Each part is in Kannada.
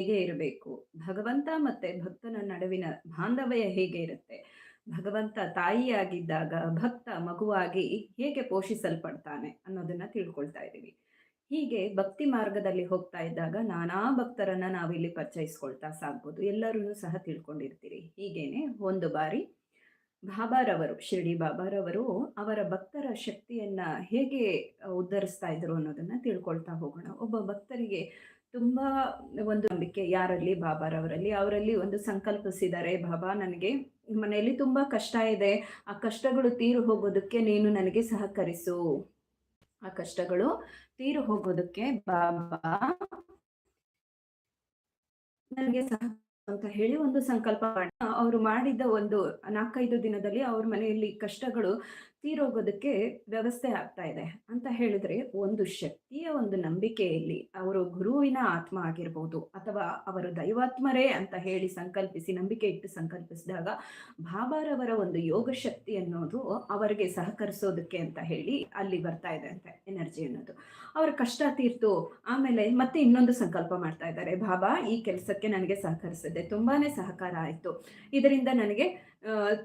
ಹೇಗೆ ಇರಬೇಕು? ಭಗವಂತ ಮತ್ತೆ ಭಕ್ತನ ನಡುವಿನ ಬಾಂಧವ್ಯ ಹೇಗೆ ಇರುತ್ತೆ? ಭಗವಂತ ತಾಯಿಯಾಗಿದ್ದಾಗ, ಭಕ್ತ ಮಗುವಾಗಿ ಹೇಗೆ ಪೋಷಿಸಲ್ಪಡ್ತಾನೆ ಅನ್ನೋದನ್ನ ತಿಳ್ಕೊಳ್ತಾ ಇದ್ದೀವಿ. ಹೀಗೆ ಭಕ್ತಿ ಮಾರ್ಗದಲ್ಲಿ ಹೋಗ್ತಾ ಇದ್ದಾಗ ನಾನಾ ಭಕ್ತರನ್ನ ನಾವಿಲ್ಲಿ ಪರಿಚಯಿಸ್ಕೊಳ್ತಾ ಸಾಗ್ಬೋದು. ಎಲ್ಲರೂ ಸಹ ತಿಳ್ಕೊಂಡಿರ್ತೀರಿ. ಹೀಗೇನೆ ಒಂದು ಬಾರಿ ಬಾಬಾರವರು, ಶಿರಡಿ ಬಾಬಾರವರು ಅವರ ಭಕ್ತರ ಶಕ್ತಿಯನ್ನ ಹೇಗೆ ಉದ್ಧರಿಸ್ತಾ ಇದ್ರು ಅನ್ನೋದನ್ನ ತಿಳ್ಕೊಳ್ತಾ ಹೋಗೋಣ. ಒಬ್ಬ ಭಕ್ತರಿಗೆ ತುಂಬಾ ಒಂದು ನಂಬಿಕೆ ಯಾರಲ್ಲಿ ಬಾಬಾರವರಲ್ಲಿ ಅವರಲ್ಲಿ. ಒಂದು ಸಂಕಲ್ಪಿಸಿದ್ದಾರೆ ಬಾಬಾ, ನನಗೆ ಮನೆಯಲ್ಲಿ ತುಂಬಾ ಕಷ್ಟ ಇದೆ. ಆ ಕಷ್ಟಗಳು ತೀರು ಹೋಗೋದಕ್ಕೆ ನೀನು ನನಗೆ ಸಹಕರಿಸು. ಆ ಕಷ್ಟಗಳು ತೀರು ಹೋಗೋದಕ್ಕೆ ಬಾಬಾ ನನಗೆ ಸಹ ಅಂತ ಹೇಳಿ ಒಂದು ಸಂಕಲ್ಪ ಅವರು ಮಾಡಿದ ಒಂದು ನಾಲ್ಕೈದು ದಿನದಲ್ಲಿ ಅವ್ರ ಮನೆಯಲ್ಲಿ ಕಷ್ಟಗಳು ತೀರೋಗೋದಕ್ಕೆ ವ್ಯವಸ್ಥೆ ಆಗ್ತಾ ಇದೆ ಅಂತ ಹೇಳಿದ್ರೆ ಒಂದು ಶಕ್ತಿಯ ಒಂದು ನಂಬಿಕೆಯಲ್ಲಿ ಅವರು ಗುರುವಿನ ಆತ್ಮ ಆಗಿರ್ಬೋದು ಅಥವಾ ಅವರು ದೈವಾತ್ಮರೇ ಅಂತ ಹೇಳಿ ಸಂಕಲ್ಪಿಸಿ ನಂಬಿಕೆ ಇಟ್ಟು ಸಂಕಲ್ಪಿಸಿದಾಗ ಬಾಬಾರವರ ಒಂದು ಯೋಗ ಶಕ್ತಿ ಅನ್ನೋದು ಅವರಿಗೆ ಸಹಕರಿಸೋದಕ್ಕೆ ಅಂತ ಹೇಳಿ ಅಲ್ಲಿ ಬರ್ತಾ ಇದೆ ಅಂತ ಎನರ್ಜಿ ಅನ್ನೋದು. ಅವರ ಕಷ್ಟ ತೀರ್ತು, ಆಮೇಲೆ ಮತ್ತೆ ಇನ್ನೊಂದು ಸಂಕಲ್ಪ ಮಾಡ್ತಾ ಇದ್ದಾರೆ. ಬಾಬಾ, ಈ ಕೆಲಸಕ್ಕೆ ನನಗೆ ಸಹಕರಿಸಿದೆ ತುಂಬಾನೇ ಸಹಕಾರ ಆಯಿತು. ಇದರಿಂದ ನನಗೆ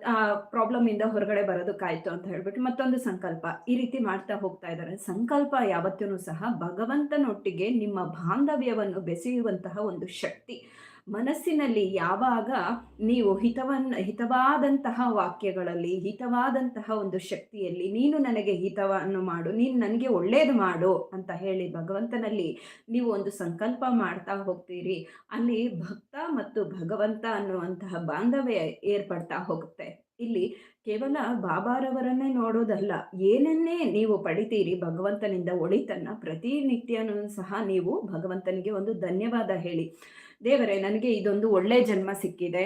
ಆ ಪ್ರಾಬ್ಲಮ್ ಇಂದ ಹೊರಗಡೆ ಬರೋದಕ್ಕಾಯ್ತು ಅಂತ ಹೇಳ್ಬಿಟ್ಟು ಮತ್ತೊಂದು ಸಂಕಲ್ಪ. ಈ ರೀತಿ ಮಾಡ್ತಾ ಹೋಗ್ತಾ ಇದ್ದಾರೆ. ಸಂಕಲ್ಪ ಯಾವತ್ತೂ ಸಹ ಭಗವಂತನೊಟ್ಟಿಗೆ ನಿಮ್ಮ ಬಾಂಧವ್ಯವನ್ನು ಬೆಸೆಯುವಂತಹ ಒಂದು ಶಕ್ತಿ. ಮನಸ್ಸಿನಲ್ಲಿ ಯಾವಾಗ ನೀವು ಹಿತವನ್ನ ಹಿತವಾದಂತಹ ವಾಕ್ಯಗಳಲ್ಲಿ, ಹಿತವಾದಂತಹ ಒಂದು ಶಕ್ತಿಯಲ್ಲಿ, ನೀನು ನನಗೆ ಹಿತವನ್ನು ಮಾಡು, ನೀನು ನನಗೆ ಒಳ್ಳೇದು ಮಾಡು ಅಂತ ಹೇಳಿ ಭಗವಂತನಲ್ಲಿ ನೀವು ಒಂದು ಸಂಕಲ್ಪ ಮಾಡ್ತಾ ಹೋಗ್ತೀರಿ, ಅಲ್ಲಿ ಭಕ್ತ ಮತ್ತು ಭಗವಂತ ಅನ್ನುವಂತಹ ಬಾಂಧವ್ಯ ಏರ್ಪಡ್ತಾ ಹೋಗುತ್ತೆ. ಇಲ್ಲಿ ಕೇವಲ ಬಾಬಾರವರನ್ನೇ ನೋಡೋದಲ್ಲ, ಏನನ್ನೇ ನೀವು ಪಡಿತೀರಿ ಭಗವಂತನಿಂದ ಒಳಿತನ್ನ ಪ್ರತಿನಿತ್ಯನೂ ಸಹ ನೀವು ಭಗವಂತನಿಗೆ ಒಂದು ಧನ್ಯವಾದ ಹೇಳಿ. ದೇವರೇ, ನನಗೆ ಇದೊಂದು ಒಳ್ಳೆ ಜನ್ಮ ಸಿಕ್ಕಿದೆ.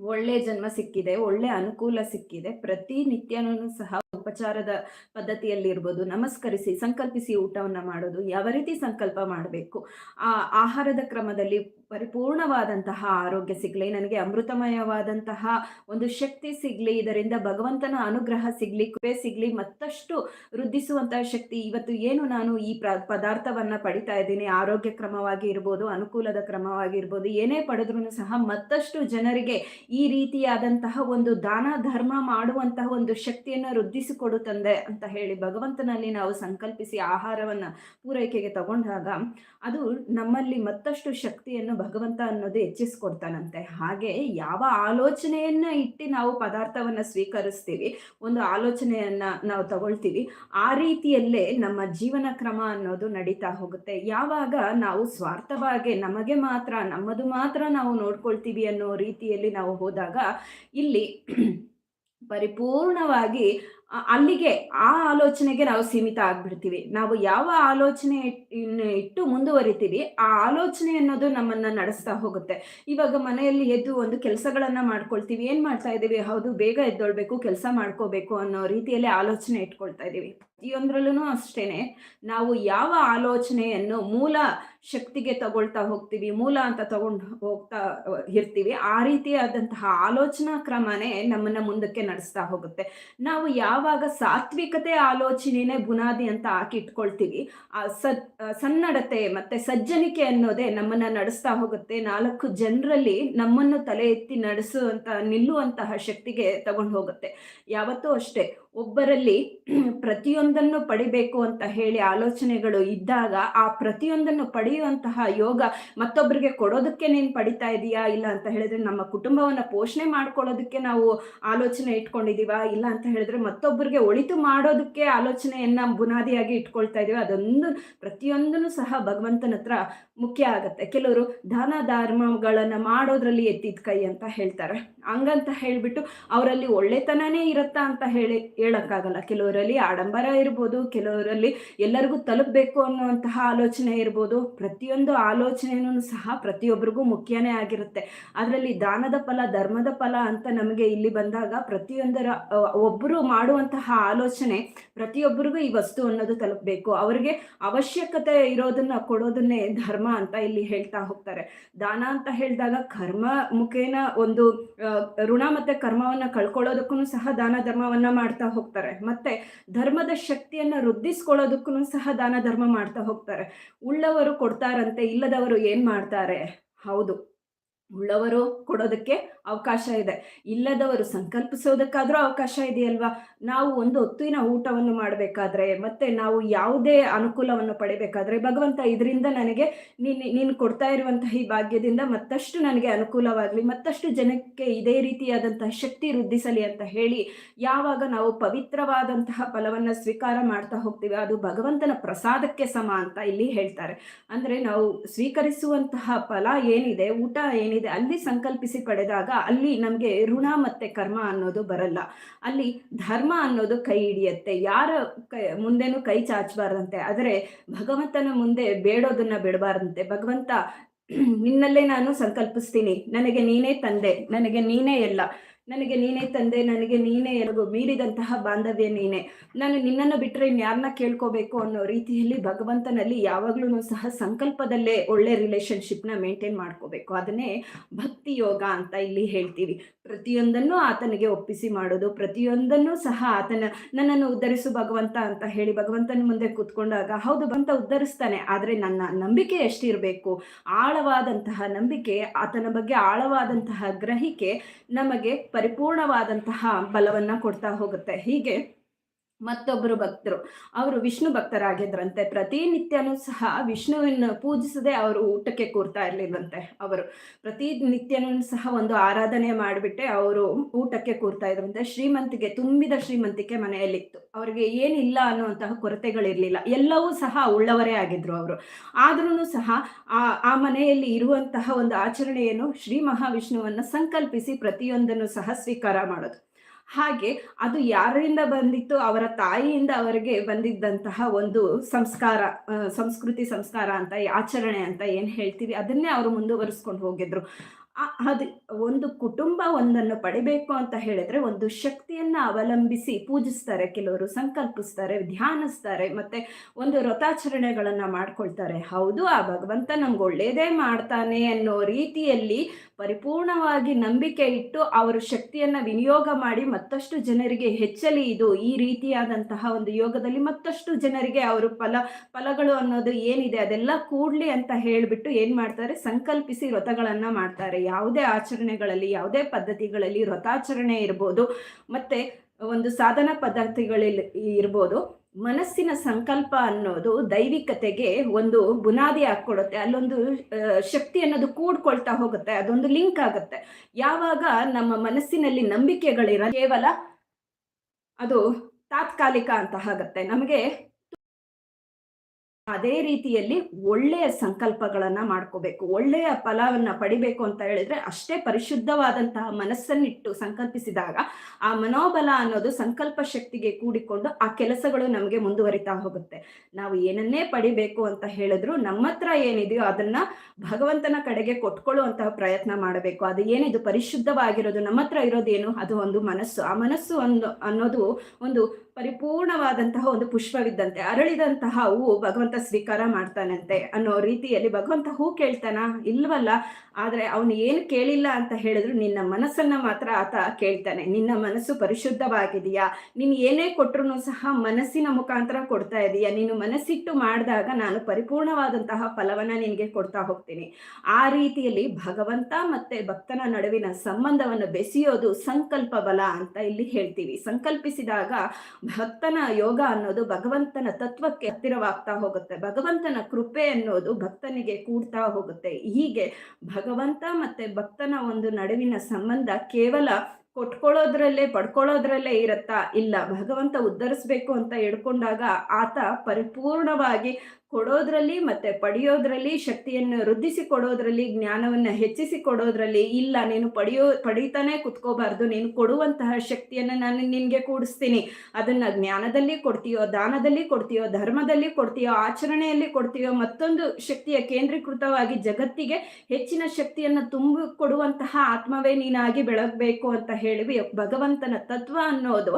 ಒಳ್ಳೆ ಜನ್ಮ ಸಿಕ್ಕಿದೆ, ಒಳ್ಳೆ ಅನುಕೂಲ ಸಿಕ್ಕಿದೆ. ಪ್ರತಿನಿತ್ಯನೂ ಸಹ ಉಪಚಾರದ ಪದ್ಧತಿಯಲ್ಲಿರ್ಬೋದು ನಮಸ್ಕರಿಸಿ, ಸಂಕಲ್ಪಿಸಿ ಊಟವನ್ನು ಮಾಡೋದು, ಯಾವ ರೀತಿ ಸಂಕಲ್ಪ ಮಾಡಬೇಕು, ಆ ಆಹಾರದ ಕ್ರಮದಲ್ಲಿ ಪರಿಪೂರ್ಣವಾದಂತಹ ಆರೋಗ್ಯ ಸಿಗಲಿ, ನನಗೆ ಅಮೃತಮಯವಾದಂತಹ ಒಂದು ಶಕ್ತಿ ಸಿಗಲಿ, ಇದರಿಂದ ಭಗವಂತನ ಅನುಗ್ರಹ ಸಿಗಲಿ, ಕೃಪೆ ಸಿಗಲಿ, ಮತ್ತಷ್ಟು ವೃದ್ಧಿಸುವಂತಹ ಶಕ್ತಿ ಇವತ್ತು ಏನು ನಾನು ಈ ಪದಾರ್ಥವನ್ನು ಪಡಿತಾ ಇದ್ದೀನಿ. ಆರೋಗ್ಯ ಕ್ರಮವಾಗಿ ಇರ್ಬೋದು, ಅನುಕೂಲದ ಕ್ರಮವಾಗಿರ್ಬೋದು ಏನೇ ಪಡೆದ್ರೂ ಸಹ ಮತ್ತಷ್ಟು ಜನರಿಗೆ ಈ ರೀತಿಯಾದಂತಹ ಒಂದು ದಾನ ಧರ್ಮ ಮಾಡುವಂತಹ ಒಂದು ಶಕ್ತಿಯನ್ನು ವೃದ್ಧಿಸಿಕೊಡು ತಂದೆ ಅಂತ ಹೇಳಿ ಭಗವಂತನಲ್ಲಿ ನಾವು ಸಂಕಲ್ಪಿಸಿ ಆಹಾರವನ್ನು ಪೂರೈಕೆಗೆ ತಗೊಂಡಾಗ ಅದು ನಮ್ಮಲ್ಲಿ ಮತ್ತಷ್ಟು ಶಕ್ತಿಯನ್ನು ಭಗವಂತ ಅನ್ನೋದು ಹೆಚ್ಚಿಸ್ಕೊಡ್ತಾನಂತೆ. ಹಾಗೆ ಯಾವ ಆಲೋಚನೆಯನ್ನ ಇಟ್ಟು ನಾವು ಪದಾರ್ಥವನ್ನು ಸ್ವೀಕರಿಸ್ತೀವಿ, ಒಂದು ಆಲೋಚನೆಯನ್ನ ನಾವು ತಗೊಳ್ತೀವಿ, ಆ ರೀತಿಯಲ್ಲೇ ನಮ್ಮ ಜೀವನ ಕ್ರಮ ಅನ್ನೋದು ನಡೀತಾ ಹೋಗುತ್ತೆ. ಯಾವಾಗ ನಾವು ಸ್ವಾರ್ಥವಾಗಿ ನಮಗೆ ಮಾತ್ರ, ನಮ್ಮದು ಮಾತ್ರ ನಾವು ನೋಡ್ಕೊಳ್ತೀವಿ ಅನ್ನೋ ರೀತಿಯಲ್ಲಿ ನಾವು ಹೋದಾಗ ಇಲ್ಲಿ ಪರಿಪೂರ್ಣವಾಗಿ ಅಲ್ಲಿಗೆ ಆ ಆಲೋಚನೆಗೆ ನಾವು ಸೀಮಿತ ಆಗ್ಬಿಡ್ತೀವಿ. ನಾವು ಯಾವ ಆಲೋಚನೆ ಇಟ್ಟು ಮುಂದುವರಿತೀವಿ, ಆ ಆಲೋಚನೆ ಅನ್ನೋದು ನಮ್ಮನ್ನ ನಡೆಸ್ತಾ ಹೋಗುತ್ತೆ. ಇವಾಗ ಮನೆಯಲ್ಲಿ ಎದ್ದು ಒಂದು ಕೆಲಸಗಳನ್ನ ಮಾಡ್ಕೊಳ್ತೀವಿ, ಏನ್ ಮಾಡ್ತಾ ಇದ್ದೀವಿ? ಹೌದು, ಬೇಗ ಎದ್ದೊಳ್ಬೇಕು, ಕೆಲಸ ಮಾಡ್ಕೋಬೇಕು ಅನ್ನೋ ರೀತಿಯಲ್ಲಿ ಆಲೋಚನೆ ಇಟ್ಕೊಳ್ತಾ ಇದ್ದೀವಿ. ಪ್ರತಿಯೊಂದ್ರಲ್ಲೂ ಅಷ್ಟೇನೆ, ನಾವು ಯಾವ ಆಲೋಚನೆಯನ್ನು ಮೂಲ ಶಕ್ತಿಗೆ ತಗೊಳ್ತಾ ಹೋಗ್ತೀವಿ, ಮೂಲ ಅಂತ ತಗೊಂಡು ಹೋಗ್ತಾ ಇರ್ತೀವಿ. ಆ ರೀತಿಯಾದಂತಹ ಆಲೋಚನಾ ಕ್ರಮನೇ ನಮ್ಮನ್ನ ಮುಂದಕ್ಕೆ ನಡೆಸ್ತಾ ಹೋಗುತ್ತೆ. ನಾವು ಯಾವಾಗ ಸಾತ್ವಿಕತೆ ಆಲೋಚನೆನೇ ಬುನಾದಿ ಅಂತ ಹಾಕಿ ಇಟ್ಕೊಳ್ತೀವಿ, ಆ ಸನ್ನಡತೆ ಮತ್ತೆ ಸಜ್ಜನಿಕೆ ಅನ್ನೋದೇ ನಮ್ಮನ್ನ ನಡೆಸ್ತಾ ಹೋಗುತ್ತೆ. ನಾಲ್ಕು ಜನರಲ್ಲಿ ನಮ್ಮನ್ನು ತಲೆ ಎತ್ತಿ ನಡೆಸುವಂತ, ನಿಲ್ಲುವಂತಹ ಶಕ್ತಿಗೆ ತಗೊಂಡು ಹೋಗುತ್ತೆ. ಯಾವತ್ತೂ ಅಷ್ಟೇ ಒಬ್ಬರಲ್ಲಿ ಪ್ರತಿಯೊಂದನ್ನು ಪಡಿಬೇಕು ಅಂತ ಹೇಳಿ ಆಲೋಚನೆಗಳು ಇದ್ದಾಗ ಆ ಪ್ರತಿಯೊಂದನ್ನು ಪಡೆಯುವಂತಹ ಯೋಗ ಮತ್ತೊಬ್ಬರಿಗೆ ಕೊಡೋದಕ್ಕೆ ನೀನು ಪಡಿತಾ ಇದೀಯಾ? ಇಲ್ಲ ಅಂತ ಹೇಳಿದ್ರೆ ನಮ್ಮ ಕುಟುಂಬವನ್ನು ಪೋಷಣೆ ಮಾಡ್ಕೊಳ್ಳೋದಕ್ಕೆ ನಾವು ಆಲೋಚನೆ ಇಟ್ಕೊಂಡಿದೀವ? ಇಲ್ಲ ಅಂತ ಹೇಳಿದ್ರೆ ಮತ್ತೊಬ್ಬರಿಗೆ ಒಳಿತು ಮಾಡೋದಕ್ಕೆ ಆಲೋಚನೆಯನ್ನ ಬುನಾದಿಯಾಗಿ ಇಟ್ಕೊಳ್ತಾ ಇದೀವಿ? ಅದೊಂದು ಪ್ರತಿಯೊಂದನ್ನು ಸಹ ಭಗವಂತನ ಹತ್ರ ಮುಖ್ಯ ಆಗತ್ತೆ. ಕೆಲವರು ದಾನ ಧರ್ಮಗಳನ್ನ ಮಾಡೋದ್ರಲ್ಲಿ ಎತ್ತಿದ ಕೈ ಅಂತ ಹೇಳ್ತಾರೆ. ಹಂಗಂತ ಹೇಳ್ಬಿಟ್ಟು ಅವರಲ್ಲಿ ಒಳ್ಳೆತನನೇ ಇರುತ್ತಾ ಅಂತ ಹೇಳಿ ಹೇಳಕ್ಕಾಗಲ್ಲ. ಕೆಲವರಲ್ಲಿ ಆಡಂಬರ ಇರ್ಬೋದು, ಕೆಲವರಲ್ಲಿ ಎಲ್ಲರಿಗೂ ತಲುಪಬೇಕು ಅನ್ನುವಂತಹ ಆಲೋಚನೆ ಇರ್ಬೋದು. ಪ್ರತಿಯೊಂದು ಆಲೋಚನೆಯೂ ಸಹ ಪ್ರತಿಯೊಬ್ಬರಿಗೂ ಮುಖ್ಯನೇ ಆಗಿರುತ್ತೆ. ಅದರಲ್ಲಿ ದಾನದ ಫಲ, ಧರ್ಮದ ಫಲ ಅಂತ ನಮಗೆ ಇಲ್ಲಿ ಬಂದಾಗ ಪ್ರತಿಯೊಂದರ ಒಬ್ಬರು ಮಾಡುವಂತಹ ಆಲೋಚನೆ ಪ್ರತಿಯೊಬ್ಬರಿಗೂ ಈ ವಸ್ತು ಅನ್ನೋದು ತಲುಪಬೇಕು. ಅವರಿಗೆ ಅವಶ್ಯಕತೆ ಇರೋದನ್ನ ಕೊಡೋದನ್ನೇ ಧರ್ಮ ಅಂತ ಇಲ್ಲಿ ಹೇಳ್ತಾ ಹೋಗ್ತಾರೆ. ದಾನ ಅಂತ ಹೇಳಿದಾಗ ಕರ್ಮ ಮುಖೇನ ಒಂದು ಋಣ ಮತ್ತೆ ಕರ್ಮವನ್ನ ಕಳ್ಕೊಳ್ಳೋದಕ್ಕೂ ಸಹ ದಾನ ಧರ್ಮವನ್ನ ಮಾಡ್ತಾ ಹೋಗ್ತಾರೆ. ಮತ್ತೆ ಧರ್ಮದ ಶಕ್ತಿಯನ್ನ ವೃದ್ಧಿಸ್ಕೊಳ್ಳೋದಕ್ಕೂ ಸಹ ದಾನ ಧರ್ಮ ಮಾಡ್ತಾ ಹೋಗ್ತಾರೆ. ಉಳ್ಳವರು ಕೊಡ್ತಾರಂತೆ, ಇಲ್ಲದವರು ಏನ್ ಮಾಡ್ತಾರೆ? ಹೌದು. ಉಳ್ಳವರು ಕೊಡೋದಕ್ಕೆ ಅವಕಾಶ ಇದೆ. ಇಲ್ಲದವರು ಸಂಕಲ್ಪಿಸೋದಕ್ಕಾದರೂ ಅವಕಾಶ ಇದೆಯಲ್ವಾ? ನಾವು ಒಂದು ಹೊತ್ತಿನ ಊಟವನ್ನು ಮಾಡಬೇಕಾದ್ರೆ, ಮತ್ತೆ ನಾವು ಯಾವುದೇ ಅನುಕೂಲವನ್ನು ಪಡಿಬೇಕಾದ್ರೆ, ಭಗವಂತ ಇದರಿಂದ ನನಗೆ ನೀನು ನೀನು ಕೊಡ್ತಾ ಇರುವಂತಹ ಈ ಭಾಗ್ಯದಿಂದ ಮತ್ತಷ್ಟು ನನಗೆ ಅನುಕೂಲವಾಗಲಿ, ಮತ್ತಷ್ಟು ಜನಕ್ಕೆ ಇದೇ ರೀತಿಯಾದಂತಹ ಶಕ್ತಿ ವೃದ್ಧಿಸಲಿ ಅಂತ ಹೇಳಿ, ಯಾವಾಗ ನಾವು ಪವಿತ್ರವಾದಂತಹ ಫಲವನ್ನು ಸ್ವೀಕಾರ ಮಾಡ್ತಾ ಹೋಗ್ತೀವಿ, ಅದು ಭಗವಂತನ ಪ್ರಸಾದಕ್ಕೆ ಸಮ ಅಂತ ಇಲ್ಲಿ ಹೇಳ್ತಾರೆ. ಅಂದರೆ ನಾವು ಸ್ವೀಕರಿಸುವಂತಹ ಫಲ ಏನಿದೆ, ಊಟ ಏನಿದೆ, ಅಲ್ಲಿ ಸಂಕಲ್ಪಿಸಿ ಪಡೆದಾಗ ಅಲ್ಲಿ ನಮಗೆ ಋಣ ಮತ್ತೆ ಕರ್ಮ ಅನ್ನೋದು ಬರಲ್ಲ. ಅಲ್ಲಿ ಧರ್ಮ ಅನ್ನೋದು ಕೈ ಹಿಡಿಯತ್ತೆ. ಯಾರ ಕೈ, ಮುಂದೆನೂ ಕೈ ಚಾಚಬಾರ್ದಂತೆ. ಆದರೆ ಭಗವಂತನ ಮುಂದೆ ಬೇಡೋದನ್ನ ಬಿಡಬಾರ್ದಂತೆ. ಭಗವಂತ, ನಿನ್ನಲ್ಲೇ ನಾನು ಸಂಕಲ್ಪಿಸ್ತೀನಿ. ನನಗೆ ನೀನೇ ತಂದೆ. ನನಗೆ ನೀನೇ ಎಲ್ಲ. ನನಗೆ ನೀನೇ ತಂದೆ, ನನಗೆ ನೀನೇ ಎಲ್ಲಗೂ ಮೀರಿದಂತಹ ಬಾಂಧವ್ಯ ನೀನೇ. ನಾನು ನಿನ್ನನ್ನು ಬಿಟ್ಟರೆ ಇನ್ಯಾರನ್ನ ಕೇಳ್ಕೋಬೇಕು ಅನ್ನೋ ರೀತಿಯಲ್ಲಿ ಭಗವಂತನಲ್ಲಿ ಯಾವಾಗ್ಲೂ ಸಹ ಸಂಕಲ್ಪದಲ್ಲೇ ಒಳ್ಳೆ ರಿಲೇಶನ್ಶಿಪ್ನ ಮೇಂಟೈನ್ ಮಾಡ್ಕೋಬೇಕು. ಅದನ್ನೇ ಭಕ್ತಿ ಯೋಗ ಅಂತ ಇಲ್ಲಿ ಹೇಳ್ತೀವಿ. ಪ್ರತಿಯೊಂದನ್ನು ಆತನಿಗೆ ಒಪ್ಪಿಸಿ ಮಾಡೋದು, ಪ್ರತಿಯೊಂದನ್ನು ಸಹ ಆತನ ನನ್ನನ್ನು ಉದ್ಧರಿಸು ಭಗವಂತ ಅಂತ ಹೇಳಿ ಭಗವಂತನ ಮುಂದೆ ಕೂತ್ಕೊಂಡಾಗ, ಹೌದು ಭಗವಂತ ಉದ್ಧರಿಸ್ತಾನೆ, ಆದರೆ ನನ್ನ ನಂಬಿಕೆ ಎಷ್ಟಿರಬೇಕು? ಆಳವಾದಂತಹ ನಂಬಿಕೆ, ಆತನ ಬಗ್ಗೆ ಆಳವಾದಂತಹ ಗ್ರಹಿಕೆ ನಮಗೆ ಪರಿಪೂರ್ಣವಾದಂತಹ ಬಲವನ್ನ ಕೊಡ್ತಾ ಹೋಗುತ್ತೆ. ಹೀಗೆ ಮತ್ತೊಬ್ಬರು ಭಕ್ತರು. ಅವರು ವಿಷ್ಣು ಭಕ್ತರಾಗಿದ್ರಂತೆ. ಪ್ರತಿನಿತ್ಯನೂ ಸಹ ವಿಷ್ಣುವನ್ನು ಪೂಜಿಸದೆ ಅವರು ಊಟಕ್ಕೆ ಕೂರ್ತಾ ಇರ್ಲಿಲ್ವಂತೆ ಅವರು. ಪ್ರತಿನಿತ್ಯನೂ ಸಹ ಒಂದು ಆರಾಧನೆ ಮಾಡಿಬಿಟ್ಟೆ ಅವರು ಊಟಕ್ಕೆ ಕೂರ್ತಾ ಇದ್ರಂತೆ. ಶ್ರೀಮಂತಿಗೆ ತುಂಬಿದ ಶ್ರೀಮಂತಿಕೆ ಮನೆಯಲ್ಲಿತ್ತು. ಅವರಿಗೆ ಏನಿಲ್ಲ ಅನ್ನುವಂತಹ ಕೊರತೆಗಳಿರಲಿಲ್ಲ. ಎಲ್ಲವೂ ಸಹ ಉಳ್ಳವರೇ ಆಗಿದ್ರು ಅವರು. ಆದ್ರೂ ಸಹ ಆ ಆ ಮನೆಯಲ್ಲಿ ಇರುವಂತಹ ಒಂದು ಆಚರಣೆಯನ್ನು ಶ್ರೀ ಮಹಾವಿಷ್ಣುವನ್ನು ಸಂಕಲ್ಪಿಸಿ ಪ್ರತಿಯೊಂದನ್ನು ಸಹ ಸ್ವೀಕಾರ ಮಾಡೋದು. ಹಾಗೆ ಅದು ಯಾರಿಂದ ಬಂದಿತ್ತು, ಅವರ ತಾಯಿಯಿಂದ ಅವರಿಗೆ ಬಂದಿದ್ದಂತಹ ಒಂದು ಸಂಸ್ಕಾರ ಸಂಸ್ಕೃತಿ ಸಂಸ್ಕಾರ ಅಂತ ಆಚರಣೆ ಅಂತ ಏನು ಹೇಳ್ತೀವಿ, ಅದನ್ನೇ ಅವರು ಮುಂದುವರಿಸ್ಕೊಂಡು ಹೋಗಿದ್ರು. ಅದು ಒಂದು ಕುಟುಂಬ ಒಂದನ್ನು ಪಡಿಬೇಕು ಅಂತ ಹೇಳಿದ್ರೆ ಒಂದು ಶಕ್ತಿಯನ್ನ ಅವಲಂಬಿಸಿ ಪೂಜಿಸ್ತಾರೆ. ಕೆಲವರು ಸಂಕಲ್ಪಿಸ್ತಾರೆ, ಧ್ಯಾನಿಸ್ತಾರೆ, ಮತ್ತೆ ಒಂದು ವ್ರತಾಚರಣೆಗಳನ್ನ ಮಾಡ್ಕೊಳ್ತಾರೆ. ಹೌದು, ಆ ಭಗವಂತ ನಮ್ಗೆ ಒಳ್ಳೇದೇ ಮಾಡ್ತಾನೆ ಅನ್ನೋ ರೀತಿಯಲ್ಲಿ ಪರಿಪೂರ್ಣವಾಗಿ ನಂಬಿಕೆ ಇಟ್ಟು ಅವರು ಶಕ್ತಿಯನ್ನ ವಿನಿಯೋಗ ಮಾಡಿ ಮತ್ತಷ್ಟು ಜನರಿಗೆ ಹೆಚ್ಚಲಿ ಇದು ಈ ರೀತಿಯಾದಂತಹ ಒಂದು ಯೋಗದಲ್ಲಿ ಮತ್ತಷ್ಟು ಜನರಿಗೆ ಅವರು ಫಲ, ಫಲಗಳು ಅನ್ನೋದು ಏನಿದೆ ಅದೆಲ್ಲ ಕೂಡ್ಲಿ ಅಂತ ಹೇಳಿಬಿಟ್ಟು ಏನ್ ಮಾಡ್ತಾರೆ? ಸಂಕಲ್ಪಿಸಿ ವ್ರತಗಳನ್ನ ಮಾಡ್ತಾರೆ. ಯಾವುದೇ ಆಚರಣೆಗಳಲ್ಲಿ, ಯಾವುದೇ ಪದ್ಧತಿಗಳಲ್ಲಿ ವ್ರತಾಚರಣೆ ಇರ್ಬೋದು, ಮತ್ತೆ ಒಂದು ಸಾಧನ ಪದ್ಧತಿಗಳಲ್ಲಿ ಇರ್ಬೋದು, ಮನಸ್ಸಿನ ಸಂಕಲ್ಪ ಅನ್ನೋದು ದೈವಿಕತೆಗೆ ಒಂದು ಬುನಾದಿ ಹಾಕ್ಕೊಡುತ್ತೆ. ಅಲ್ಲೊಂದು ಶಕ್ತಿ ಅನ್ನೋದು ಕೂಡ್ಕೊಳ್ತಾ ಹೋಗುತ್ತೆ, ಅದೊಂದು ಲಿಂಕ್ ಆಗುತ್ತೆ. ಯಾವಾಗ ನಮ್ಮ ಮನಸ್ಸಿನಲ್ಲಿ ನಂಬಿಕೆಗಳಿರ ಕೇವಲ ಅದು ತಾತ್ಕಾಲಿಕ ಅಂತ ಆಗುತ್ತೆ. ನಮಗೆ ಅದೇ ರೀತಿಯಲ್ಲಿ ಒಳ್ಳೆಯ ಸಂಕಲ್ಪಗಳನ್ನ ಮಾಡ್ಕೋಬೇಕು. ಒಳ್ಳೆಯ ಫಲವನ್ನ ಪಡಿಬೇಕು ಅಂತ ಹೇಳಿದ್ರೆ ಅಷ್ಟೇ ಪರಿಶುದ್ಧವಾದಂತಹ ಮನಸ್ಸನ್ನಿಟ್ಟು ಸಂಕಲ್ಪಿಸಿದಾಗ ಆ ಮನೋಬಲ ಅನ್ನೋದು ಸಂಕಲ್ಪ ಶಕ್ತಿಗೆ ಕೂಡಿಕೊಂಡು ಆ ಕೆಲಸಗಳು ನಮಗೆ ಮುಂದುವರಿತಾ ಹೋಗುತ್ತೆ. ನಾವು ಏನನ್ನೇ ಪಡಿಬೇಕು ಅಂತ ಹೇಳಿದ್ರು ನಮ್ಮ ಹತ್ರ ಏನಿದೆಯೋ ಅದನ್ನ ಭಗವಂತನ ಕಡೆಗೆ ಕೊಟ್ಕೊಳ್ಳುವಂತಹ ಪ್ರಯತ್ನ ಮಾಡಬೇಕು. ಅದು ಏನಿದು? ಪರಿಶುದ್ಧವಾಗಿರೋದು. ನಮ್ಮ ಹತ್ರ ಇರೋದೇನು? ಅದು ಒಂದು ಮನಸ್ಸು. ಆ ಮನಸ್ಸು ಒಂದು ಅನ್ನೋದು ಒಂದು ಪರಿಪೂರ್ಣವಾದಂತಹ ಒಂದು ಪುಷ್ಪವಿದ್ದಂತೆ, ಅರಳಿದಂತಹ ಹೂವು ಭಗವಂತ ಸ್ವೀಕಾರ ಮಾಡ್ತಾನಂತೆ ಅನ್ನೋ ರೀತಿಯಲ್ಲಿ ಭಗವಂತ ಹೂ ಕೇಳ್ತಾನ? ಇಲ್ವಲ್ಲ? ಆದರೆ ಅವನು ಏನು ಕೇಳಿಲ್ಲ ಅಂತ ಹೇಳಿದ್ರು ನಿನ್ನ ಮನಸ್ಸನ್ನ ಮಾತ್ರ ಆತ ಕೇಳ್ತಾನೆ. ನಿನ್ನ ಮನಸ್ಸು ಪರಿಶುದ್ಧವಾಗಿದೆಯಾ? ನೀನು ಏನೇ ಕೊಟ್ಟರು ಸಹ ಮನಸ್ಸಿನ ಮುಖಾಂತರ ಕೊಡ್ತಾ ಇದೀಯಾ? ನೀನು ಮನಸ್ಸಿಟ್ಟು ಮಾಡಿದಾಗ ನಾನು ಪರಿಪೂರ್ಣವಾದಂತಹ ಫಲವನ್ನ ನಿನಗೆ ಕೊಡ್ತಾ ಹೋಗ್ತೀನಿ. ಆ ರೀತಿಯಲ್ಲಿ ಭಗವಂತ ಮತ್ತೆ ಭಕ್ತನ ನಡುವಿನ ಸಂಬಂಧವನ್ನು ಬೆಸೆಯೋದು ಸಂಕಲ್ಪ ಬಲ ಅಂತ ಇಲ್ಲಿ ಹೇಳ್ತೀವಿ. ಸಂಕಲ್ಪಿಸಿದಾಗ ಭಕ್ತನ ಯೋಗ ಅನ್ನೋದು ಭಗವಂತನ ತತ್ವಕ್ಕೆ ಹತ್ತಿರವಾಗ್ತಾ ಹೋಗುತ್ತೆ. ಭಗವಂತನ ಕೃಪೆ ಅನ್ನೋದು ಭಕ್ತನಿಗೆ ಕೂಡ್ತಾ ಹೋಗುತ್ತೆ. ಹೀಗೆ ಭಗವಂತ ಮತ್ತೆ ಭಕ್ತನ ಒಂದು ನಡುವಿನ ಸಂಬಂಧ ಕೇವಲ ಕೊಟ್ಕೊಳ್ಳೋದ್ರಲ್ಲೇ, ಪಡ್ಕೊಳ್ಳೋದ್ರಲ್ಲೇ ಇರತ್ತಾ ಇಲ್ಲ. ಭಗವಂತ ಉದ್ಧರಿಸ್ಬೇಕು ಅಂತ ಹೇಳ್ಕೊಂಡಾಗ ಆತ ಪರಿಪೂರ್ಣವಾಗಿ ಕೊಡೋದ್ರಲ್ಲಿ ಮತ್ತೆ ಪಡೆಯೋದ್ರಲ್ಲಿ ಶಕ್ತಿಯನ್ನು ವೃದ್ಧಿಸಿ ಕೊಡೋದ್ರಲ್ಲಿ ಜ್ಞಾನವನ್ನ ಹೆಚ್ಚಿಸಿ ಕೊಡೋದ್ರಲ್ಲಿ ಇಲ್ಲ, ನೀನು ಪಡೆಯೋ, ಪಡೀತಾನೆ ಕುತ್ಕೋಬಾರ್ದು, ನೀನು ಕೊಡುವಂತಹ ಶಕ್ತಿಯನ್ನು ನಾನು ನಿನಗೆ ಕೂಡಿಸ್ತೀನಿ. ಅದನ್ನ ಜ್ಞಾನದಲ್ಲಿ ಕೊಡ್ತೀಯೋ, ದಾನದಲ್ಲಿ ಕೊಡ್ತೀಯೋ, ಧರ್ಮದಲ್ಲಿ ಕೊಡ್ತೀಯೋ, ಆಚರಣೆಯಲ್ಲಿ ಕೊಡ್ತೀಯೋ, ಮತ್ತೊಂದು ಶಕ್ತಿಯ ಕೇಂದ್ರೀಕೃತವಾಗಿ ಜಗತ್ತಿಗೆ ಹೆಚ್ಚಿನ ಶಕ್ತಿಯನ್ನು ತುಂಬ ಕೊಡುವಂತಹ ಆತ್ಮವೇ ನೀನಾಗಿ ಬೆಳಗಬೇಕು ಅಂತ ಹೇಳಿ ಭಗವಂತನ ತತ್ವ ಅನ್ನೋದು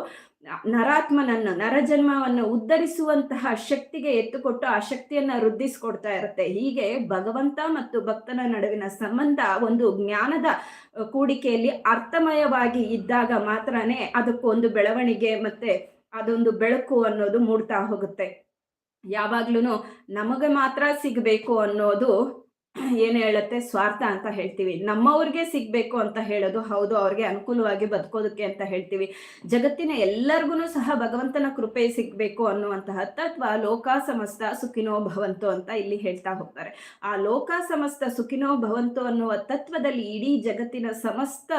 ನರಾತ್ಮನನ್ನು, ನರಜನ್ಮವನ್ನು ಉದ್ಧರಿಸುವಂತಹ ಶಕ್ತಿಗೆ ಎತ್ತುಕೊಟ್ಟು ಆ ಶಕ್ತಿಯನ್ನ ವೃದ್ಧಿಸ್ಕೊಡ್ತಾ ಇರುತ್ತೆ. ಹೀಗೆ ಭಗವಂತ ಮತ್ತು ಭಕ್ತನ ನಡುವಿನ ಸಂಬಂಧ ಒಂದು ಜ್ಞಾನದ ಕೂಡಿಕೆಯಲ್ಲಿ ಅರ್ಥಮಯವಾಗಿ ಇದ್ದಾಗ ಮಾತ್ರನೇ ಅದಕ್ಕೊಂದು ಬೆಳವಣಿಗೆ ಮತ್ತೆ ಅದೊಂದು ಬೆಳಕು ಅನ್ನೋದು ಮೂಡ್ತಾ ಹೋಗುತ್ತೆ. ಯಾವಾಗ್ಲೂ ನಮಗೆ ಮಾತ್ರ ಸಿಗಬೇಕು ಅನ್ನೋದು ಏನು ಹೇಳುತ್ತೆ? ಸ್ವಾರ್ಥ ಅಂತ ಹೇಳ್ತೀವಿ. ನಮ್ಮವ್ರಿಗೆ ಸಿಗಬೇಕು ಅಂತ ಹೇಳೋದು ಹೌದು. ಅವ್ರಿಗೆ ಅನುಕೂಲವಾಗಿ ಬದುಕೋದಕ್ಕೆ ಅಂತ ಹೇಳ್ತೀವಿ. ಜಗತ್ತಿನ ಎಲ್ಲರಿಗೂ ಸಹ ಭಗವಂತನ ಕೃಪೆ ಸಿಗಬೇಕು ಅನ್ನುವಂತಹ ತತ್ವ ಲೋಕ ಸಮಸ್ತ ಸುಖಿನೋ ಭವಂತು ಅಂತ ಇಲ್ಲಿ ಹೇಳ್ತಾ ಹೋಗ್ತಾರೆ. ಆ ಲೋಕ ಸಮಸ್ತ ಸುಖಿನೋ ಭವಂತು ಅನ್ನುವ ತತ್ವದಲ್ಲಿ ಇಡೀ ಜಗತ್ತಿನ ಸಮಸ್ತ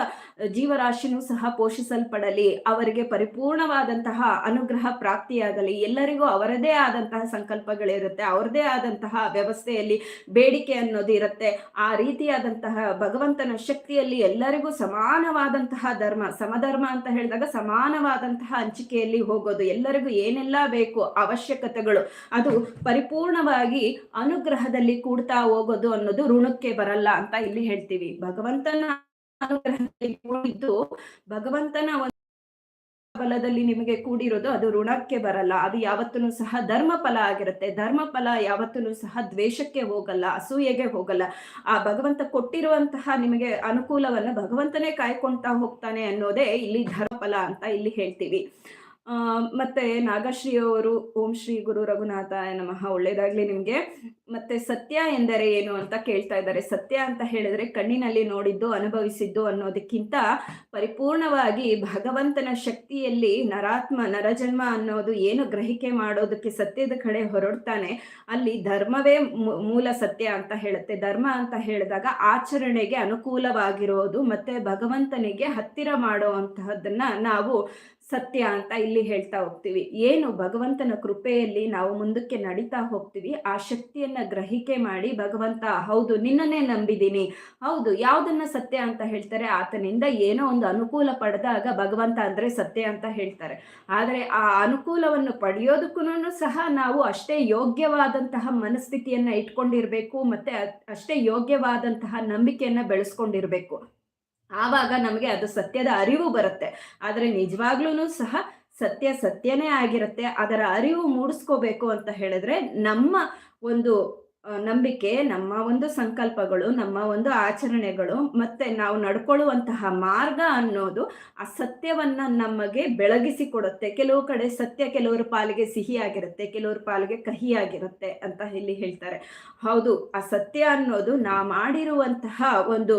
ಜೀವರಾಶಿನೂ ಸಹ ಪೋಷಿಸಲ್ಪಡಲಿ. ಅವರಿಗೆ ಪರಿಪೂರ್ಣವಾದಂತಹ ಅನುಗ್ರಹ ಪ್ರಾಪ್ತಿಯಾಗಲಿ. ಎಲ್ಲರಿಗೂ ಅವರದೇ ಆದಂತಹ ಸಂಕಲ್ಪಗಳಿರುತ್ತೆ. ಅವರದೇ ಆದಂತಹ ವ್ಯವಸ್ಥೆಯಲ್ಲಿ ಬೇಡಿಕೆ ಅನ್ನೋದು ಅನ್ನೋದು ಇರುತ್ತೆ. ಆ ರೀತಿಯಾದಂತಹ ಭಗವಂತನ ಶಕ್ತಿಯಲ್ಲಿ ಎಲ್ಲರಿಗೂ ಸಮಾನವಾದಂತಹ ಧರ್ಮ, ಸಮಧರ್ಮ ಅಂತ ಹೇಳಿದಾಗ ಸಮಾನವಾದಂತಹ ಹಂಚಿಕೆಯಲ್ಲಿ ಹೋಗೋದು, ಎಲ್ಲರಿಗೂ ಏನೆಲ್ಲ ಬೇಕು, ಅವಶ್ಯಕತೆಗಳು, ಅದು ಪರಿಪೂರ್ಣವಾಗಿ ಅನುಗ್ರಹದಲ್ಲಿ ಕೂಡ್ತಾ ಹೋಗೋದು ಅನ್ನೋದು ಋಣಕ್ಕೆ ಬರಲ್ಲ ಅಂತ ಇಲ್ಲಿ ಹೇಳ್ತೀವಿ. ಭಗವಂತನ ಅನುಗ್ರಹದಲ್ಲಿ ಕೂಡಿದ್ದು ಭಗವಂತನ ಫಲದಲ್ಲಿ ನಿಮಗೆ ಕೂಡಿರೋದು ಅದು ಋಣಕ್ಕೆ ಬರಲ್ಲ. ಅದು ಯಾವತ್ತೂ ಸಹ ಧರ್ಮ ಫಲ ಆಗಿರುತ್ತೆ. ಧರ್ಮ ಫಲ ಯಾವತ್ತೂ ಸಹ ದ್ವೇಷಕ್ಕೆ ಹೋಗಲ್ಲ, ಅಸೂಯೆಗೆ ಹೋಗಲ್ಲ. ಆ ಭಗವಂತ ಕೊಟ್ಟಿರುವಂತಹ ನಿಮಗೆ ಅನುಕೂಲವನ್ನು ಭಗವಂತನೇ ಕಾಯ್ಕೊಳ್ತಾ ಹೋಗ್ತಾನೆ ಅನ್ನೋದೇ ಇಲ್ಲಿ ಧರ್ಮ ಫಲ ಅಂತ ಇಲ್ಲಿ ಹೇಳ್ತೀವಿ. ಮತ್ತೆ ನಾಗಶ್ರೀ ಅವರು ಓಂ ಶ್ರೀ ಗುರು ರಘುನಾಥ ನಮಃ, ಒಳ್ಳೇದಾಗ್ಲಿ ನಿಮ್ಗೆ. ಮತ್ತೆ ಸತ್ಯ ಎಂದರೆ ಏನು ಅಂತ ಕೇಳ್ತಾ ಇದ್ದಾರೆ. ಸತ್ಯ ಅಂತ ಹೇಳಿದ್ರೆ ಕಣ್ಣಿನಲ್ಲಿ ನೋಡಿದ್ದು, ಅನುಭವಿಸಿದ್ದು ಅನ್ನೋದಕ್ಕಿಂತ ಪರಿಪೂರ್ಣವಾಗಿ ಭಗವಂತನ ಶಕ್ತಿಯಲ್ಲಿ ನರಾತ್ಮ, ನರಜನ್ಮ ಅನ್ನೋದು ಏನು ಗ್ರಹಿಕೆ ಮಾಡೋದಕ್ಕೆ ಸತ್ಯದ ಕಡೆ ಹೊರಡ್ತಾನೆ, ಅಲ್ಲಿ ಧರ್ಮವೇ ಮೂಲ ಸತ್ಯ ಅಂತ ಹೇಳುತ್ತೆ. ಧರ್ಮ ಅಂತ ಹೇಳಿದಾಗ ಆಚರಣೆಗೆ ಅನುಕೂಲವಾಗಿರೋದು, ಮತ್ತೆ ಭಗವಂತನಿಗೆ ಹತ್ತಿರ ಮಾಡುವಂತಹದ್ದನ್ನ ನಾವು ಸತ್ಯ ಅಂತ ಇಲ್ಲಿ ಹೇಳ್ತಾ ಹೋಗ್ತೀವಿ. ಏನು ಭಗವಂತನ ಕೃಪೆಯಲ್ಲಿ ನಾವು ಮುಂದಕ್ಕೆ ನಡೀತಾ ಹೋಗ್ತೀವಿ, ಆ ಶಕ್ತಿಯನ್ನ ಗ್ರಹಿಕೆ ಮಾಡಿ ಭಗವಂತ, ಹೌದು, ನಿನ್ನನ್ನೇ ನಂಬಿದ್ದೀನಿ, ಹೌದು, ಯಾವುದನ್ನ ಸತ್ಯ ಅಂತ ಹೇಳ್ತಾರೆ, ಆತನಿಂದ ಏನೋ ಒಂದು ಅನುಕೂಲ ಪಡೆದಾಗ ಭಗವಂತ ಅಂದ್ರೆ ಸತ್ಯ ಅಂತ ಹೇಳ್ತಾರೆ. ಆದರೆ ಆ ಅನುಕೂಲವನ್ನು ಪಡೆಯೋದಕ್ಕೂ ಸಹ ನಾವು ಅಷ್ಟೇ ಯೋಗ್ಯವಾದಂತಹ ಮನಸ್ಥಿತಿಯನ್ನ ಇಟ್ಕೊಂಡಿರ್ಬೇಕು, ಮತ್ತೆ ಅಷ್ಟೇ ಯೋಗ್ಯವಾದಂತಹ ನಂಬಿಕೆಯನ್ನ ಬೆಳೆಸ್ಕೊಂಡಿರ್ಬೇಕು. ಆವಾಗ ನಮಗೆ ಅದು ಸತ್ಯದ ಅರಿವು ಬರುತ್ತೆ. ಆದರೆ ನಿಜವಾಗ್ಲೂ ಸಹ ಸತ್ಯ ಸತ್ಯನೇ ಆಗಿರುತ್ತೆ. ಅದರ ಅರಿವು ಮೂಡಿಸ್ಕೋಬೇಕು ಅಂತ ಹೇಳಿದ್ರೆ ನಮ್ಮ ಒಂದು ನಂಬಿಕೆ, ನಮ್ಮ ಒಂದು ಸಂಕಲ್ಪಗಳು, ನಮ್ಮ ಒಂದು ಆಚರಣೆಗಳು, ಮತ್ತೆ ನಾವು ನಡ್ಕೊಳ್ಳುವಂತಹ ಮಾರ್ಗ ಅನ್ನೋದು ಆ ಸತ್ಯವನ್ನ ನಮಗೆ ಬೆಳಗಿಸಿ ಕೊಡುತ್ತೆ ಕೆಲವು ಕಡೆ ಸತ್ಯ ಕೆಲವರ ಪಾಲಿಗೆ ಸಿಹಿಯಾಗಿರುತ್ತೆ, ಕೆಲವ್ರ ಪಾಲಿಗೆ ಕಹಿಯಾಗಿರುತ್ತೆ ಅಂತ ಇಲ್ಲಿ ಹೇಳ್ತಾರೆ. ಹೌದು, ಆ ಸತ್ಯ ಅನ್ನೋದು ನಾ ಮಾಡಿರುವಂತಹ ಒಂದು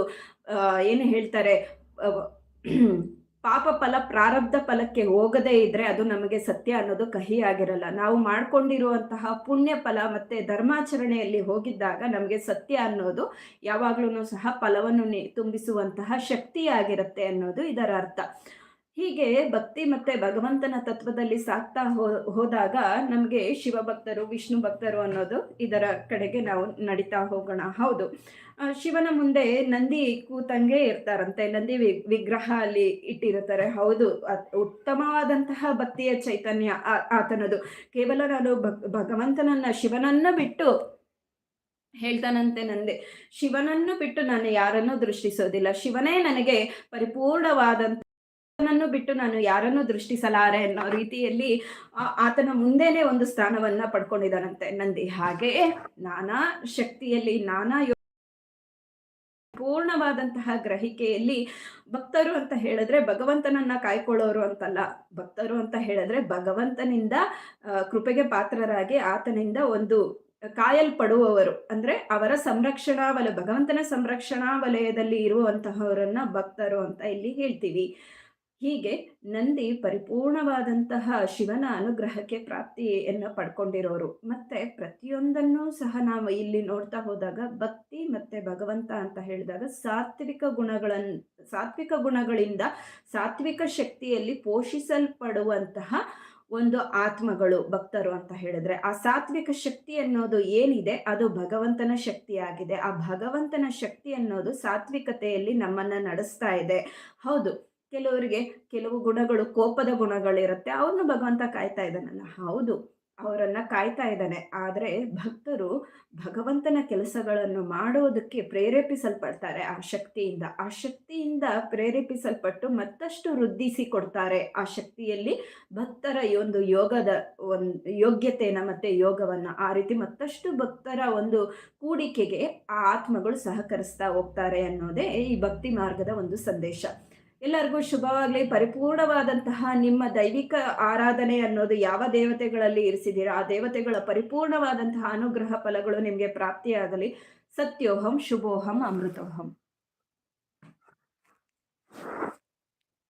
ಏನು ಹೇಳ್ತಾರೆ ಪಾಪ ಫಲ, ಪ್ರಾರಬ್ಧ ಫಲಕ್ಕೆ ಹೋಗದೇ ಇದ್ರೆ ಅದು ನಮಗೆ ಸತ್ಯ ಅನ್ನೋದು ಕಹಿ ಆಗಿರಲ್ಲ ನಾವು ಮಾಡ್ಕೊಂಡಿರುವಂತಹ ಪುಣ್ಯ ಫಲ ಮತ್ತೆ ಧರ್ಮಾಚರಣೆಯಲ್ಲಿ ಹೋಗಿದ್ದಾಗ ನಮಗೆ ಸತ್ಯ ಅನ್ನೋದು ಯಾವಾಗ್ಲೂ ಸಹ ಫಲವನ್ನು ತುಂಬಿಸುವಂತಹ ಶಕ್ತಿಯಾಗಿರುತ್ತೆ ಅನ್ನೋದು ಇದರ ಅರ್ಥ. ಹೀಗೆ ಭಕ್ತಿ ಮತ್ತೆ ಭಗವಂತನ ತತ್ವದಲ್ಲಿ ಸಾಕ್ತಾ ಹೋದಾಗ ನಮಗೆ ಶಿವಭಕ್ತರು ವಿಷ್ಣು ಭಕ್ತರು ಅನ್ನೋದು ಇದರ ಕಡೆಗೆ ನಾವು ನಡೀತಾ ಹೋಗೋಣ. ಹೌದು. ಶಿವನ ಮುಂದೆ ನಂದಿ ಕೂತಂಗೆ ಇರ್ತಾರಂತೆ. ನಂದಿ ವಿಗ್ರಹ ಅಲ್ಲಿ ಇಟ್ಟಿರುತ್ತಾರೆ. ಹೌದು. ಉತ್ತಮವಾದಂತಹ ಭಕ್ತಿಯ ಚೈತನ್ಯ ಆತನದು. ಕೇವಲ ನಾನು ಭಗವಂತನನ್ನ ಶಿವನನ್ನ ಬಿಟ್ಟು ಹೇಳ್ತಾನಂತೆ ನಂದೆ. ಶಿವನನ್ನು ಬಿಟ್ಟು ನಾನು ಯಾರನ್ನೂ ದೃಷ್ಟಿಸೋದಿಲ್ಲ. ಶಿವನೇ ನನಗೆ ಪರಿಪೂರ್ಣವಾದಂತ ನನ್ನು ಬಿಟ್ಟು ನಾನು ಯಾರನ್ನು ದೃಷ್ಟಿಸಲಾರೆ ಅನ್ನೋ ರೀತಿಯಲ್ಲಿ ಆತನ ಮುಂದೆನೆ ಒಂದು ಸ್ಥಾನವನ್ನ ಪಡ್ಕೊಂಡಿದ್ದಾನಂತೆ. ನಂದಿ ಹಾಗೆ ನಾನಾ ಶಕ್ತಿಯಲ್ಲಿ, ನಾನಾ ಪೂರ್ಣವಾದಂತಹ ಗ್ರಹಿಕೆಯಲ್ಲಿ ಭಕ್ತರು ಅಂತ ಹೇಳಿದ್ರೆ ಭಗವಂತನನ್ನ ಕಾಯ್ಕೊಳ್ಳೋರು ಅಂತಲ್ಲ. ಭಕ್ತರು ಅಂತ ಹೇಳಿದ್ರೆ ಭಗವಂತನಿಂದ ಕೃಪೆಗೆ ಪಾತ್ರರಾಗಿ ಆತನಿಂದ ಒಂದು ಕಾಯಲ್ಪಡುವವರು. ಅಂದ್ರೆ ಅವರ ಸಂರಕ್ಷಣಾ ವಲಯ ಭಗವಂತನ ಸಂರಕ್ಷಣಾ ವಲಯದಲ್ಲಿ ಇರುವಂತಹವರನ್ನ ಭಕ್ತರು ಅಂತ ಇಲ್ಲಿ ಹೇಳ್ತೀವಿ. ಹೀಗೆ ನಂದಿ ಪರಿಪೂರ್ಣವಾದಂತಹ ಶಿವನ ಅನುಗ್ರಹಕ್ಕೆ ಪ್ರಾಪ್ತಿಯನ್ನು ಪಡ್ಕೊಂಡಿರೋರು. ಮತ್ತೆ ಪ್ರತಿಯೊಂದನ್ನು ಸಹ ನಾವು ಇಲ್ಲಿ ನೋಡ್ತಾ ಹೋದಾಗ ಭಕ್ತಿ ಮತ್ತೆ ಭಗವಂತ ಅಂತ ಹೇಳಿದಾಗ ಸಾತ್ವಿಕ ಗುಣಗಳನ್ನು ಸಾತ್ವಿಕ ಗುಣಗಳಿಂದ ಸಾತ್ವಿಕ ಶಕ್ತಿಯಲ್ಲಿ ಪೋಷಿಸಲ್ಪಡುವಂತಹ ಒಂದು ಆತ್ಮಗಳು ಭಕ್ತರು ಅಂತ ಹೇಳಿದ್ರೆ. ಆ ಸಾತ್ವಿಕ ಶಕ್ತಿ ಅನ್ನೋದು ಏನಿದೆ, ಅದು ಭಗವಂತನ ಶಕ್ತಿಯಾಗಿದೆ. ಆ ಭಗವಂತನ ಶಕ್ತಿ ಅನ್ನೋದು ಸಾತ್ವಿಕತೆಯಲ್ಲಿ ನಮ್ಮನ್ನ ನಡೆಸ್ತಾ ಇದೆ. ಹೌದು. ಕೆಲವರಿಗೆ ಕೆಲವು ಗುಣಗಳು, ಕೋಪದ ಗುಣಗಳಿರುತ್ತೆ. ಅವ್ರನ್ನ ಭಗವಂತ ಕಾಯ್ತಾ ಇದ್ದಾನಲ್ಲ. ಹೌದು, ಅವರನ್ನ ಕಾಯ್ತಾ ಇದ್ದಾನೆ. ಆದರೆ ಭಕ್ತರು ಭಗವಂತನ ಕೆಲಸಗಳನ್ನು ಮಾಡೋದಕ್ಕೆ ಪ್ರೇರೇಪಿಸಲ್ಪಡ್ತಾರೆ ಆ ಶಕ್ತಿಯಿಂದ. ಆ ಶಕ್ತಿಯಿಂದ ಪ್ರೇರೇಪಿಸಲ್ಪಟ್ಟು ಮತ್ತಷ್ಟು ವೃದ್ಧಿಸಿ ಕೊಡ್ತಾರೆ ಆ ಶಕ್ತಿಯಲ್ಲಿ ಭಕ್ತರ ಈ ಒಂದು ಯೋಗದ ಒಂದು ಯೋಗ್ಯತೆಯನ್ನ ಮತ್ತೆ ಯೋಗವನ್ನ ಆ ರೀತಿ ಮತ್ತಷ್ಟು ಭಕ್ತರ ಒಂದು ಕೂಡಿಕೆಗೆ ಆ ಆತ್ಮಗಳು ಸಹಕರಿಸ್ತಾ ಹೋಗ್ತಾರೆ ಅನ್ನೋದೇ ಈ ಭಕ್ತಿ ಮಾರ್ಗದ ಒಂದು ಸಂದೇಶ. ಎಲ್ಲರಿಗೂ ಶುಭವಾಗ್ಲಿ. ಪರಿಪೂರ್ಣವಾದಂತಹ ನಿಮ್ಮ ದೈವಿಕ ಆರಾಧನೆ ಅನ್ನೋದು ಯಾವ ದೇವತೆಗಳಲ್ಲಿ ಇರಿಸಿದ್ದೀರಾ? ಆ ದೇವತೆಗಳ ಪರಿಪೂರ್ಣವಾದಂತಹ ಅನುಗ್ರಹ ಫಲಗಳು ನಿಮಗೆ ಪ್ರಾಪ್ತಿಯಾಗಲಿ. ಸತ್ಯೋಹಂ, ಶುಭೋಹಂ, ಅಮೃತೋಹಂ.